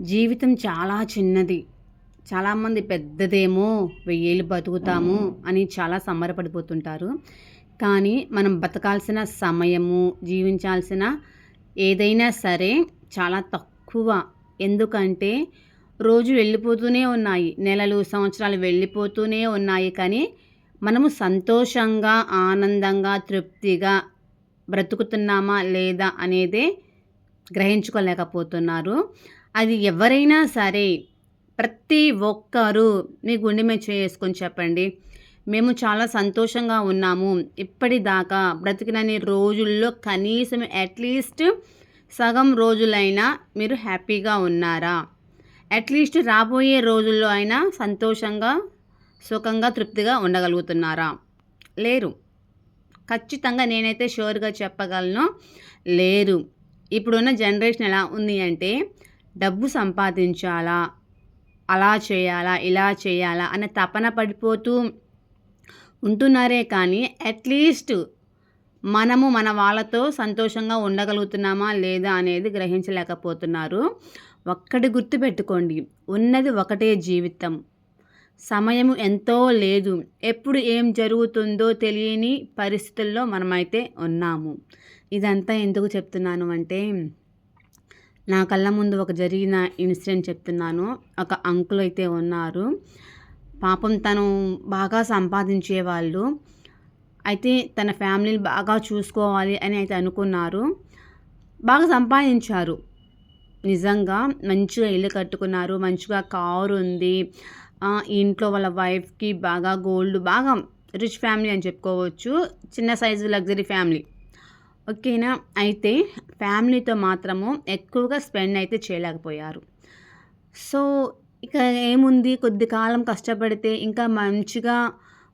జీవితం చాలా చిన్నది. చాలామంది పెద్దదేమో వెయ్యేళ్ళు బతుకుతాము అని చాలా సంబరపడిపోతుంటారు. కానీ మనం బతకాల్సిన సమయము జీవించాల్సిన ఏదైనా సరే చాలా తక్కువ. ఎందుకంటే రోజు వెళ్ళిపోతూనే ఉన్నాయి. నెలలు సంవత్సరాలు వెళ్ళిపోతూనే ఉన్నాయి. కానీ మనము సంతోషంగా ఆనందంగా తృప్తిగా బ్రతుకుతున్నామా లేదా అనేదే గ్రహించుకోలేకపోతున్నారు. అది ఎవరైనా సరే ప్రతి ఒక్కరూ మీ గుండె మీద చేసుకొని చెప్పండి. మేము చాలా సంతోషంగా ఉన్నాము. ఇప్పటిదాకా బ్రతికినన్ని రోజుల్లో కనీసం అట్లీస్ట్ సగం రోజులైనా మీరు హ్యాపీగా ఉన్నారా? అట్లీస్ట్ రాబోయే రోజుల్లో అయినా సంతోషంగా సుఖంగా తృప్తిగా ఉండగలుగుతున్నారా? లేరు. ఖచ్చితంగా నేనైతే షూర్గా చెప్పగలను. లేరు. ఇప్పుడున్న జనరేషన్ ఎలా ఉంది అంటే డబ్బు సంపాదించాలా? అలా చేయాలా? ఇలా చేయాలా? అనే తపన పడిపోతూ ఉంటున్నారే కానీ అట్లీస్ట్ మనము మన వాళ్ళతో సంతోషంగా ఉండగలుగుతున్నామా లేదా అనేది గ్రహించలేకపోతున్నారు. ఒక్కటి గుర్తుపెట్టుకోండి ఉన్నది ఒకటే జీవితం. సమయం ఎంతో లేదు ఎప్పుడు ఏం జరుగుతుందో తెలియని పరిస్థితుల్లో మనమైతే ఉన్నాము. ఇదంతా ఎందుకు చెప్తున్నాను అంటే నా కళ్ళ ముందు ఒక జరిగిన ఇన్సిడెంట్ చెప్తున్నాను. ఒక అంకుల్ అయితే ఉన్నారు. పాపం తను బాగా సంపాదించేవాళ్ళు. అయితే తన ఫ్యామిలీని బాగా చూసుకోవాలి అని అయితే అనుకున్నారు. బాగా సంపాదించారు. నిజంగా మంచిగా ఇల్లు కట్టుకున్నారు. మంచిగా కారు ఉంది. ఇంట్లో వాళ్ళ వైఫ్కి బాగా గోల్డ్ బాగా రిచ్ ఫ్యామిలీ అని చెప్పుకోవచ్చు. చిన్న సైజు లగ్జరీ ఫ్యామిలీ. ఓకేనా? అయితే ఫ్యామిలీతో మాత్రము ఎక్కువగా స్పెండ్ అయితే చేయలేకపోయారు. సో ఇక ఏముంది? కొద్ది కాలం కష్టపడితే ఇంకా మంచిగా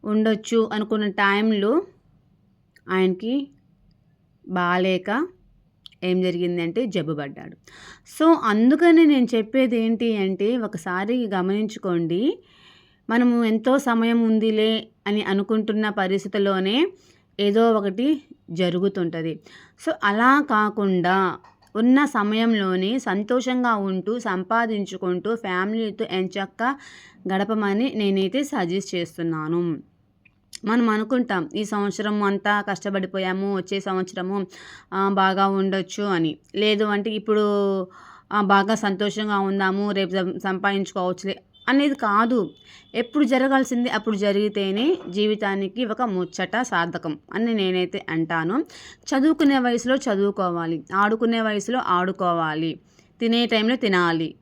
ఉండొచ్చు అనుకున్న టైంలో ఆయనకి బాగాలేక ఏం జరిగిందంటే జబ్బు పడ్డాడు. సో అందుకని నేను చెప్పేది ఏంటి అంటే ఒకసారి గమనించుకోండి. మనము ఎంతో సమయం ఉందిలే అని అనుకుంటున్న పరిస్థితిలోనే ఏదో ఒకటి జరుగుతుంటుంది. సో అలా కాకుండా ఉన్న సమయంలోనే సంతోషంగా ఉంటూ సంపాదించుకుంటూ ఫ్యామిలీతో ఎంచక్క గడపమని నేనైతే సజెస్ట్ చేస్తున్నాను. మనం అనుకుంటాం ఈ సంవత్సరం అంతా కష్టపడిపోయాము వచ్చే సంవత్సరము బాగా ఉండొచ్చు అని. లేదు అంటే ఇప్పుడు బాగా సంతోషంగా ఉందాము రేపు సంపాదించుకోవచ్చులే అనేది కాదు. ఎప్పుడు జరగాల్సింది అప్పుడు జరిగితేనే జీవితానికి ఒక ముచ్చట సార్థకం అని నేనైతే అంటాను. చదువుకునే వయసులో చదువుకోవాలి. ఆడుకునే వయసులో ఆడుకోవాలి. తినే టైంలో తినాలి.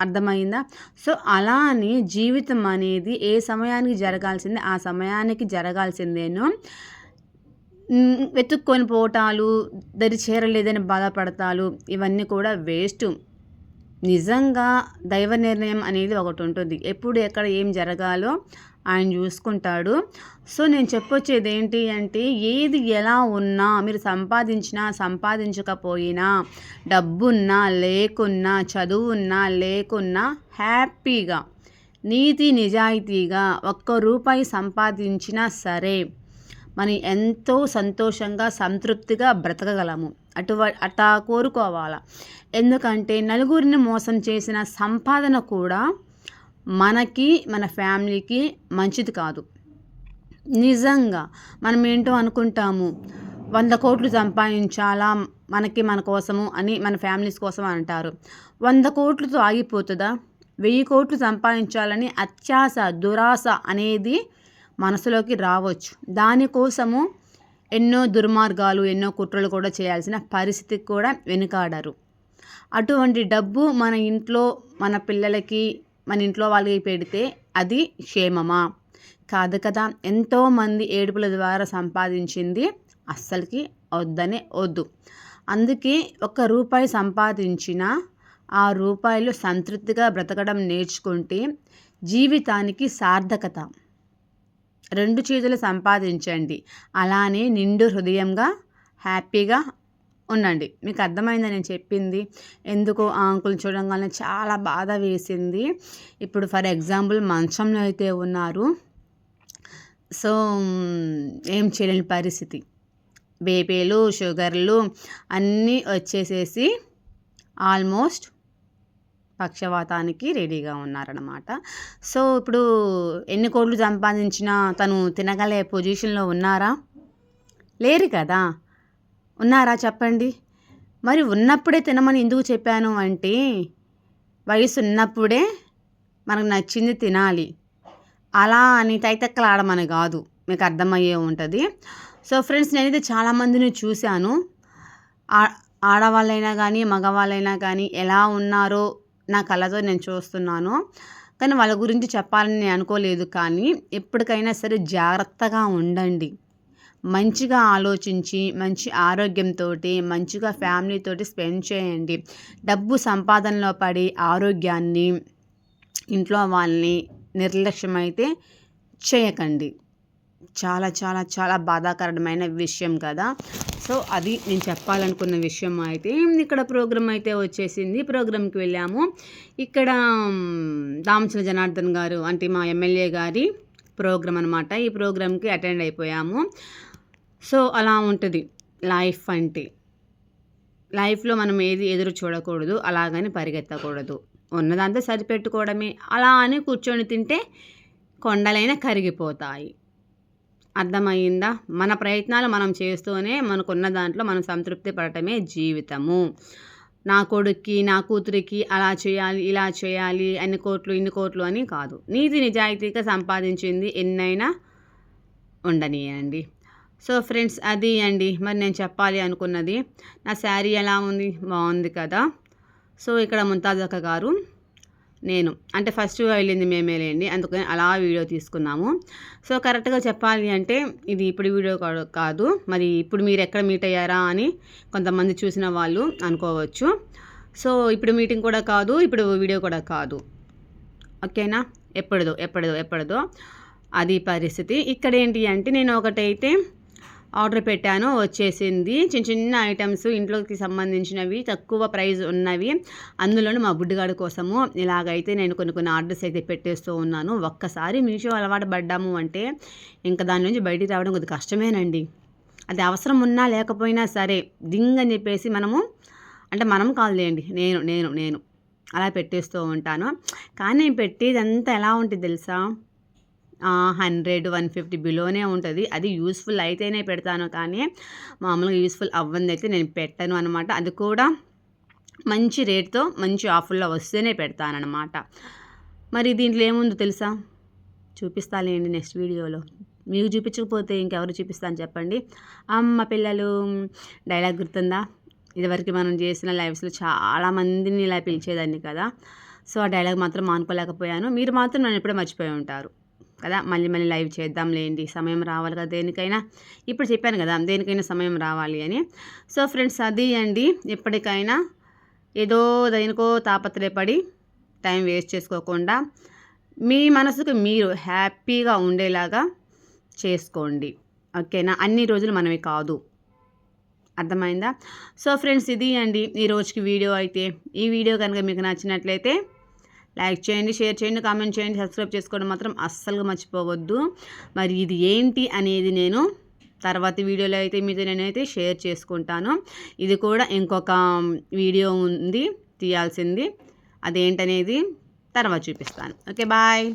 అర్థమైందా? సో అలా అని జీవితం అనేది ఏ సమయానికి జరగాల్సిందే ఆ సమయానికి జరగాల్సిందేనో వెతుక్కొని పోవటాలు దరి చేరలేదని బాధపడతాలు ఇవన్నీ కూడా వేస్ట్. నిజంగా దైవ నిర్ణయం అనేది ఒకటి ఉంటుంది ఎప్పుడు ఎక్కడ ఏం జరగాలో ఆయన చూసుకుంటాడు. సో నేను చెప్పొచ్చేది ఏంటి అంటే ఏది ఎలా ఉన్నా మీరు సంపాదించినా సంపాదించకపోయినా డబ్బున్నా లేకున్నా చదువున్నా లేకున్నా హ్యాపీగా నీతి నిజాయితీగా ఒక్క రూపాయి సంపాదించినా సరే మనం ఎంతో సంతోషంగా సంతృప్తిగా బ్రతకగలము. అటువ అట్టా కోరుకోవాలా. ఎందుకంటే నలుగురిని మోసం చేసిన సంపాదన కూడా మనకి మన ఫ్యామిలీకి మంచిది కాదు. నిజంగా మనం ఏంటో అనుకుంటాము. వంద కోట్లు సంపాదించాలా మనకి మన కోసము అని మన ఫ్యామిలీస్ కోసం అంటారు. వంద కోట్లతో ఆగిపోతుందా? వెయ్యి కోట్లు సంపాదించాలని అత్యాస దురాశ అనేది మనసులోకి రావచ్చు. దానికోసము ఎన్నో దుర్మార్గాలు ఎన్నో కుట్రలు కూడా చేయాల్సిన పరిస్థితికి కూడా వెనుకాడరు. అటువంటి డబ్బు మన ఇంట్లో మన పిల్లలకి మన ఇంట్లో వాళ్ళకి పెడితే అది క్షేమమా? కాదు కదా ఎంతోమంది ఏడుపుల ద్వారా సంపాదించింది అస్సలకి వద్దనే వద్దు. అందుకే ఒక రూపాయి సంపాదించిన ఆ రూపాయలు సంతృప్తిగా బ్రతకడం నేర్చుకుంటే జీవితానికి సార్థకత. రెండు చేతులు సంపాదించండి. అలానే నిండు హృదయంగా హ్యాపీగా ఉండండి. మీకు అర్థమైందని నేను చెప్పింది? ఎందుకు ఆ అంకుల్ చూడంగానే చాలా బాధ వేసింది. ఇప్పుడు ఫర్ ఎగ్జాంపుల్ మంచంలో అయితే ఉన్నారు. సో ఏం చేయలేని పరిస్థితి. బేపీలు షుగర్లు అన్నీ వచ్చేసేసి ఆల్మోస్ట్ పక్షవాతానికి రెడీగా ఉన్నారనమాట సో ఇప్పుడు ఎన్ని కోట్లు సంపాదించినా తను తినగలే పొజిషన్లో ఉన్నారా? లేరు కదా. ఉన్నారా చెప్పండి. మరి ఉన్నప్పుడే తినమని ఎందుకు చెప్పాను అంటే వయసు ఉన్నప్పుడే మనకు నచ్చింది తినాలి. అలా అని తైతక్కలాడమని కాదు. మీకు అర్థమయ్యే ఉంటుంది. సో ఫ్రెండ్స్ నేనైతే చాలామందిని చూశాను. ఆడవాళ్ళైనా కానీ మగవాళ్ళైనా కానీ ఎలా ఉన్నారో నా కళతో నేను చూస్తున్నాను. కానీ వాళ్ళ గురించి చెప్పాలని నేను అనుకోలేదు కానీ ఎప్పటికైనా సరే జాగ్రత్తగా ఉండండి. మంచిగా ఆలోచించి మంచి ఆరోగ్యంతో మంచిగా ఫ్యామిలీతో స్పెండ్ చేయండి. డబ్బు సంపాదనలో పడి ఆరోగ్యాన్ని ఇంట్లో వాళ్ళని నిర్లక్ష్యం అయితే చేయకండి. చాలా చాలా చాలా బాధాకరమైన విషయం కదా. సో అది నేను చెప్పాలనుకున్న విషయం అయితే ఇక్కడ ప్రోగ్రామ్ అయితే వచ్చేసింది. ప్రోగ్రామ్కి వెళ్ళాము. ఇక్కడ దామచల జనార్దన్ గారు అంటే మా ఎమ్మెల్యే గారి ప్రోగ్రామ్ అనమాట ఈ ప్రోగ్రామ్కి అటెండ్ అయిపోయాము. సో అలా ఉంటుంది లైఫ్ అంటే. లైఫ్లో మనం ఏది ఎదురు చూడకూడదు అలాగని పరిగెత్తకూడదు. ఉన్నదంతా సరిపెట్టుకోవడమే. అలా అని కూర్చొని తింటే కొండలైన కరిగిపోతాయి. అర్థమయ్యిందా? మన ప్రయత్నాలు మనం చేస్తూనే మనకున్న దాంట్లో మనం సంతృప్తి పడటమే జీవితము. నా కొడుక్కి నా కూతురికి అలా చేయాలి ఇలా చేయాలి అన్ని కోట్లు ఇన్ని కోట్లు అని కాదు. నీతి నిజాయితీగా సంపాదించింది ఎన్నైనా ఉండనియండి. సో ఫ్రెండ్స్ అది అండి. మరి నేను చెప్పాలి అనుకున్నది. నా శారీ ఎలా ఉంది? బాగుంది కదా. సో ఇక్కడ ముంతాజక్క గారు నేను. అంటే ఫస్ట్ వెళ్ళింది మేమే లేండి. అందుకని అలా వీడియో తీసుకున్నాము. సో కరెక్ట్గా చెప్పాలి అంటే ఇది ఇప్పుడు వీడియో కాదు. మరి ఇప్పుడు మీరు ఎక్కడ మీట్ అయ్యారా అని కొంతమంది చూసిన వాళ్ళు అనుకోవచ్చు. సో ఇప్పుడు మీటింగ్ కూడా కాదు ఇప్పుడు వీడియో కూడా కాదు. ఓకేనా? ఎప్పటిదో ఎప్పటిదో ఎప్పటిదో. అది పరిస్థితి. ఇక్కడ ఏంటి అంటే నేను ఒకటైతే ఆర్డర్ పెట్టాను వచ్చేసింది. చిన్న చిన్న ఐటమ్స్ ఇంట్లోకి సంబంధించినవి తక్కువ ప్రైస్ ఉన్నవి. అందులోనూ మా బుడ్డిగాడి కోసము ఇలాగైతే నేను కొన్ని కొన్ని ఆర్డర్స్ అయితే పెట్టేస్తూ ఉన్నాను. ఒక్కసారి మీషో అలవాటు పడ్డాము అంటే ఇంకా దాని నుంచి బయటికి రావడం కొద్ది కష్టమేనండి. అది అవసరం ఉన్నా లేకపోయినా సరే దింగ్ అని చెప్పేసి మనము అంటే మనం కాదులేండి నేను నేను నేను అలా పెట్టేస్తూ ఉంటాను. కానీ నేను పెట్టేది అంతా ఎలా ఉంటుంది తెలుసా? హండ్రెడ్ వన్ ఫిఫ్టీ బిలోనే ఉంటుంది. అది యూస్ఫుల్ అయితేనే పెడతాను. కానీ మామూలుగా యూస్ఫుల్ అవ్వంది అయితే నేను పెట్టను అనమాట అది కూడా మంచి రేట్తో మంచి ఆఫర్లో వస్తేనే పెడతానమాట మరి దీంట్లో ఏముందో తెలుసా? చూపిస్తాలేండి నెక్స్ట్ వీడియోలో. మీకు చూపించకపోతే ఇంకెవరు చూపిస్తాను చెప్పండి. అమ్మ పిల్లలు డైలాగ్ గుర్తుందా? ఇదివరకు మనం చేసిన లైవ్స్లో చాలామందిని ఇలా పిలిచేదాన్ని కదా. సో ఆ డైలాగ్ మాత్రం మానుకోలేకపోయాను. మీరు మాత్రం నన్ను ఎప్పుడో మర్చిపోయి ఉంటారు. కదా మళ్ళీ మళ్ళీ లైవ్ చేద్దాం లేండి సమయం రావాలి కదా దేనికైనా. ఇప్పుడు చెప్పాను కదా దేనికైనా సమయం రావాలి అని. సో ఫ్రెండ్స్ అది అండి. ఎప్పటికైనా ఏదో దేనికో తాపత్రయపడి టైం వేస్ట్ చేసుకోకుండా మీ మనసుకు మీరు హ్యాపీగా ఉండేలాగా చేసుకోండి. ఓకేనా? అన్ని రోజులు మనమే కాదు. అర్థమైందా? సో ఫ్రెండ్స్ ఇది అండి. ఈ రోజుకి వీడియో అయితే. ఈ వీడియో కనుక మీకు నచ్చినట్లయితే లైక్ చేయండి షేర్ చేయండి కామెంట్ చేయండి సబ్స్క్రైబ్ చేసుకోవడం మాత్రం అస్సలు మర్చిపోవద్దు. మరి ఇది ఏంటి అనేది నేను తర్వాత వీడియోలో అయితే మీతో నేనైతే షేర్ చేసుకుంటాను. ఇది కూడా ఇంకొక వీడియో ఉంది తీయాల్సింది. అదేంటనేది తర్వాత చూపిస్తాను. Okay bye.